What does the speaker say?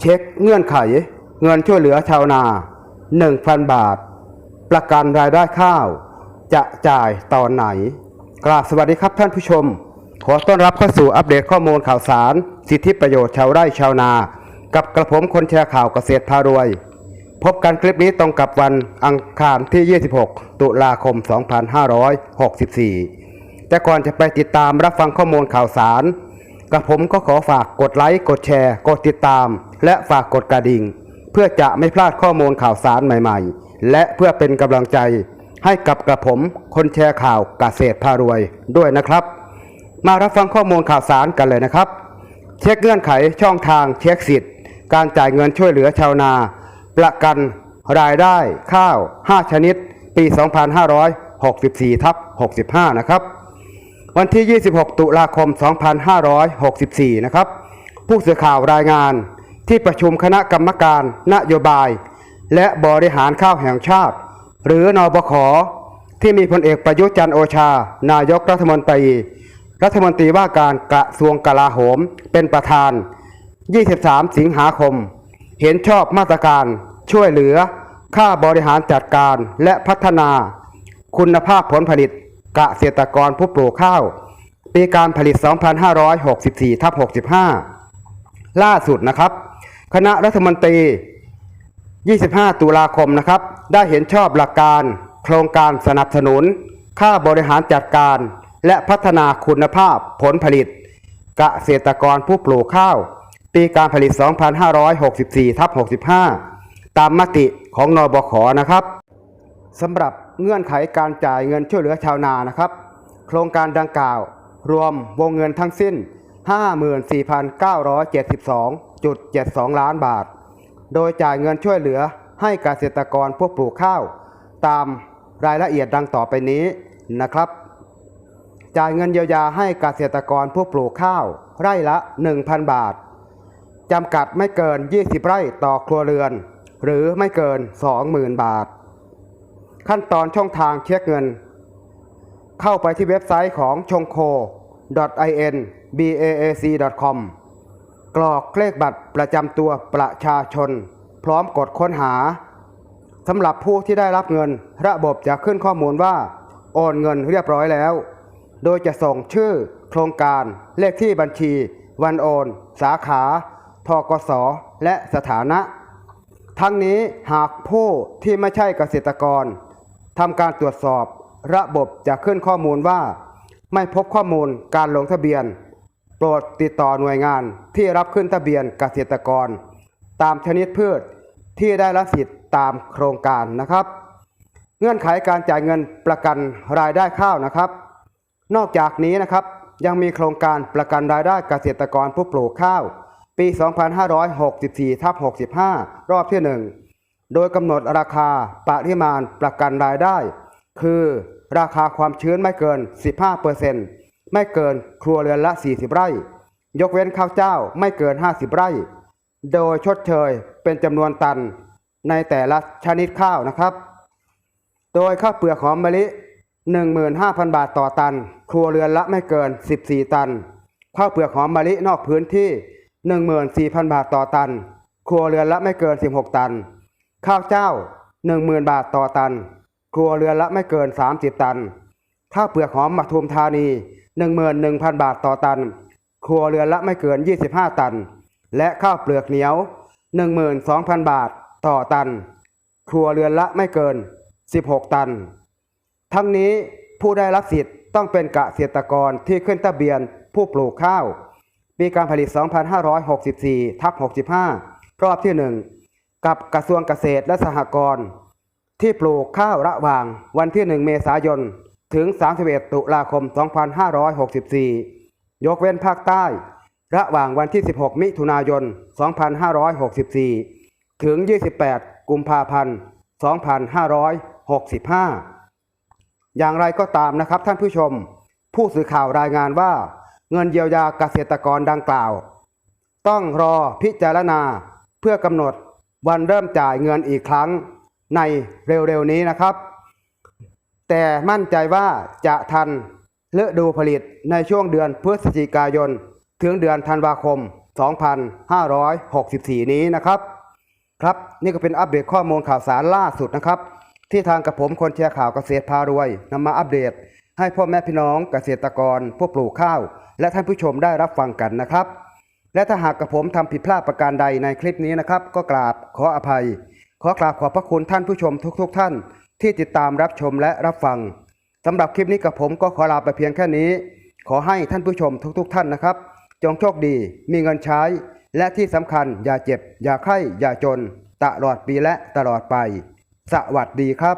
เช็คเงื่อนไข เงินช่วยเหลือชาวนา 1,000 บาท ประกันรายได้ข้าว จะจ่ายตอนไหน กราบสวัสดีครับท่านผู้ชม ขอต้อนรับเข้าสู่อัปเดตข้อมูลข่าวสาร สิทธิประโยชน์ชาวไร่ชาวนา กับกระผมคนแชร์ข่าวเกษตรพารวย พบกันคลิปนี้ตรงกับวันอังคารที่ 26 ตุลาคม 2564 แต่ก่อนจะไปติดตามรับฟังข้อมูลข่าวสาร กระผมก็ขอฝากกดไลค์กดแชร์ กดติดตาม และฝากกดกระดิ่ง เพื่อจะไม่พลาดข้อมูลข่าวสารใหม่ๆ และเพื่อเป็นกำลังใจให้กับกระผมคนแชร์ข่าวเกษตรพารวยด้วยนะครับ มารับฟังข้อมูลข่าวสารกันเลยนะครับ เช็คเงื่อนไขช่องทางเช็คสิทธิ์ การจ่ายเงินช่วยเหลือชาวนา ประกันรายได้ข้าว 5 ชนิด ปี 2564ทับ65 นะครับ วันที่ 26 ตุลาคม 2564 นะครับ ผู้สื่อข่าวรายงานที่ประชุมคณะกรรมการนโยบาย และบริหารข้าวแห่งชาติ หรือนอบขที่มีพลเอกประยุทธ์จันโอชา นายกรัฐมนตรี รัฐมนตรีว่าการกระทรวงกลาโหมเป็นประธาน 23 สิงหาคม เห็นชอบมาตรการช่วยเหลือ ค่าบริหารจัดการและพัฒนา คุณภาพผลผลิต เกษตรกรผู้ปลูกข้าว ปีการผลิต 2564ทับ65 ล่าสุดนะครับ คณะรัฐมนตรี 25 ตุลาคมนะครับ ได้เห็นชอบหลักการ โครงการสนับสนุน ค่าบริหารจัดการ และพัฒนาคุณภาพผลผลิต เกษตรกรผู้ปลูกข้าว ปีการผลิต 2564ทับ65 ตามมติของนบขนะครับสำหรับ เงื่อนไขการจ่ายเงินช่วยเหลือชาวนานะครับ โครงการดังกล่าว รวมวงเงินทั้งสิ้น 54,972.72 ล้านบาท โดยจ่ายเงินช่วยเหลือให้เกษตรกรผู้ปลูกข้าว ตามรายละเอียดดังต่อไปนี้นะครับ จ่ายเงินเยียวยาให้เกษตรกรผู้ปลูกข้าว ไร่ละ 1,000 บาทจำกัดไม่เกิน 20 ไร่ต่อครัวเรือน หรือไม่เกิน 20,000 บาท ขั้นตอนช่องทางเช็คเงิน เข้าไปที่เว็บไซต์ของชงโค .in baac.com กรอกเลขบัตรประจำตัวประชาชน พร้อมกดค้นหาสำหรับผู้ที่ได้รับเงิน ระบบจะขึ้นข้อมูลว่า โอนเงินเรียบร้อยแล้ว โดยจะส่งชื่อ โครงการเลขที่บัญชี วันโอน สาขาทกสและสถานะ ทั้งนี้หากผู้ที่ไม่ใช่เกษตรกร ทำการตรวจสอบ ระบบจะขึ้นข้อมูลว่า ไม่พบข้อมูลการลงทะเบียน โปรดติดต่อหน่วยงานที่รับขึ้นทะเบียนเกษตรกร ตามชนิดพืชที่ได้รับสิทธิ์ตามโครงการนะครับ เงื่อนไขการจ่ายเงินประกันรายได้ข้าวนะครับ นอกจากนี้นะครับยังมีโครงการประกันรายได้เกษตรกรผู้ปลูกข้าว ปี 2564ทับ65 รอบที่ 1 โดยกำหนดราคาปริมาณประกันรายได้ คือราคาความชื้นไม่เกิน 15%ไม่เกินครัวเรือนละ 40 ไร่ ยกเว้นข้าวเจ้าไม่เกิน 50 ไร่ โดยชดเชยเป็นจำนวนตันในแต่ละชนิดข้าวนะครับ โดยข้าวเปลือกหอมมะลิ 15,000 บาทต่อตัน ครัวเรือนละไม่เกิน 14 ตัน ข้าวเปลือกหอมมะลินอกพื้นที่ 14,000 บาทต่อตัน ครัวเรือนละไม่เกิน 16 ตัน ข้าวเจ้า 10,000 บาทต่อตัน ครัวเรือนละไม่เกิน 30 ตัน ข้าวเปลือกหอมปทุมธานี 11,000 บาทต่อตัน ครัวเรือนละไม่เกิน 25 ตัน และข้าวเปลือกเหนียว 12,000 บาทต่อตัน ครัวเรือนละไม่เกิน 16 ตัน ทั้งนี้ผู้ได้รับสิทธิ์ต้องเป็นเกษตรกรที่ขึ้นทะเบียนผู้ปลูกข้าว ปีการผลิต 2564ทับ65 รอบที่ 1 กับกระทรวงเกษตรและสหกรณ์ที่ปลูกข้าวระหว่างวันที่ 1 เมษายน ถึง 31 ตุลาคม 2564 ยกเว้นภาคใต้ ระหว่างวันที่ 16 มิถุนายน 2564 ถึง 28 กุมภาพันธ์ 2565 อย่างไรก็ตามนะครับท่านผู้ชม ผู้สื่อข่าวรายงานว่าเงินเยียวยาเกษตรกรดังกล่าว ต้องรอพิจารณาเพื่อกำหนด วันเริ่มจ่ายเงินอีกครั้งในเร็วๆนี้นะครับ แต่มั่นใจว่าจะทันฤดูผลิตในช่วงเดือนพฤศจิกายน ถึงเดือนธันวาคม 2564 นี้นะครับ ครับนี่ก็เป็นอัปเดตข้อมูลข่าวสารล่าสุดนะครับ ที่ทางกับผมคนแชร์ข่าวเกษตรพารวยนำมาอัปเดต ให้พ่อแม่พี่น้องเกษตรกรผู้ปลูกข้าว และท่านผู้ชมได้รับฟังกันนะครับ และถ้าหากกับผมทำผิดพลาดประการใดในคลิปนี้นะครับ ก็กราบขออภัย ขอกราบขอบพระคุณท่านผู้ชมทุกๆท่าน ที่ติดตามรับชมและรับฟังสำหรับคลิปนี้กับผมก็ขอลาไปเพียงแค่นี้ ขอให้ท่านผู้ชมทุกๆท่านนะครับ จงโชคดีมีเงินใช้ และที่สำคัญอย่าเจ็บ อย่าไข้ อย่าจน ตลอดปีและตลอดไป สวัสดีครับ